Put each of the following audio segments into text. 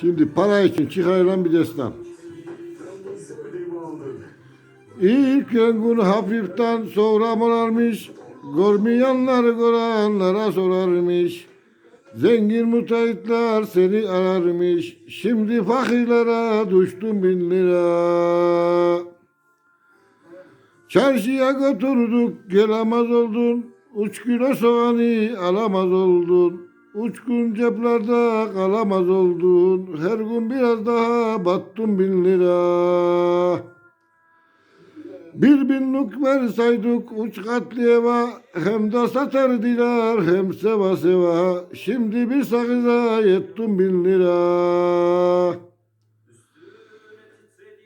Şimdi para için çıkarılan bir destan. İlk yangın hafiften sonra morarmış. Görmeyenler görenlere sorarmış. Zengin müteahhitler seni ararmış. Şimdi fakirlere düştün bin lira. Çarşıya götürdük gelemez oldun. Üç kilo soğanı alamaz oldun. Gün ceplerde kalamaz oldun. Her gün biraz daha battın bin lira. Bir binlik versaydık üç katlı eve hem de satardılar hem seva seva. Şimdi bir sakıza yettim bin lira.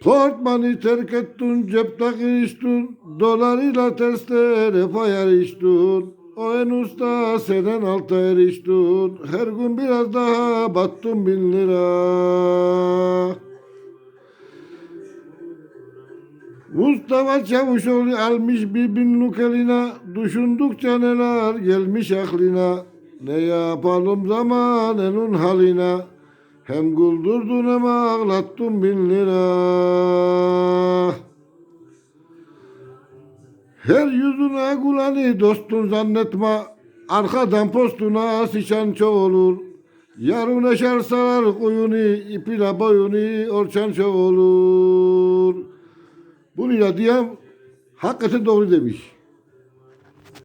Portmanı terk ettin, cepte kırıştın, dolarıyla terslere fayar içtin. O en usta senen alta eriştin, her gün biraz daha battın bin lira. Mustafa Çavuşoğlu almış bir binlik eline, düşündükçe neler gelmiş aklına. Ne yapalım zamanının haline, hem güldürdün hem ağlattın bin lira. Her yüzüne gülen'i dostun zannetme, arkadan postuna sıçan çok olur. Yarın eşer sarar koyunu, ipine boyunu orçan çok olur. Bunu ya diyen hakikaten doğru demiş.